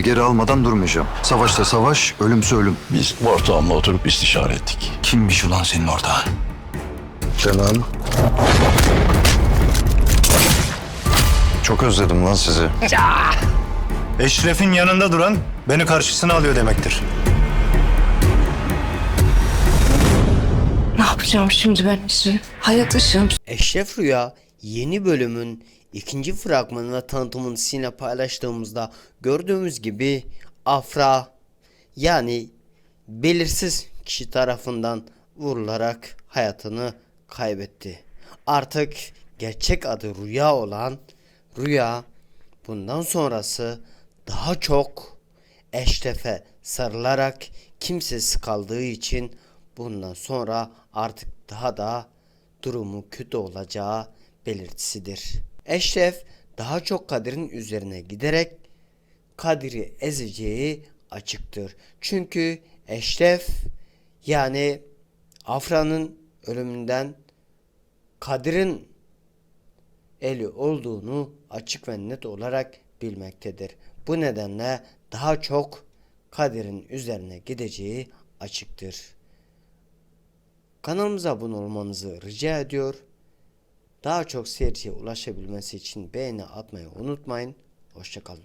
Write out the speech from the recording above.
geri almadan durmayacağım. Savaşta savaş, ölümse ölüm. Biz ortağımla oturup istişare ettik. Kimmiş ulan senin ortağın? Cemal. Çok özledim lan sizi. Eşref'in yanında duran beni karşısına alıyor demektir. Ne yapacağım şimdi ben Eşref? Hayat ışığım. Eşref Rüya yeni bölümün ikinci fragmanı tanıtımını sizinle paylaştığımızda gördüğümüz gibi Afra yani belirsiz kişi tarafından vurularak hayatını kaybetti. Artık gerçek adı Rüya olan Rüya bundan sonrası daha çok Eşref'e sarılarak kimsesiz kaldığı için bundan sonra artık daha da durumu kötü olacağı belirtisidir. Eşref daha çok Kadir'in üzerine giderek Kadir'i ezeceği açıktır. Çünkü Eşref yani Afra'nın ölümünden Kadir'in eli olduğunu açık ve net olarak bilmektedir. Bu nedenle daha çok Kadir'in üzerine gideceği açıktır. Kanalımıza abone olmanızı rica ediyor. Daha çok seyirciye ulaşabilmesi için beğeni atmayı unutmayın. Hoşçakalın.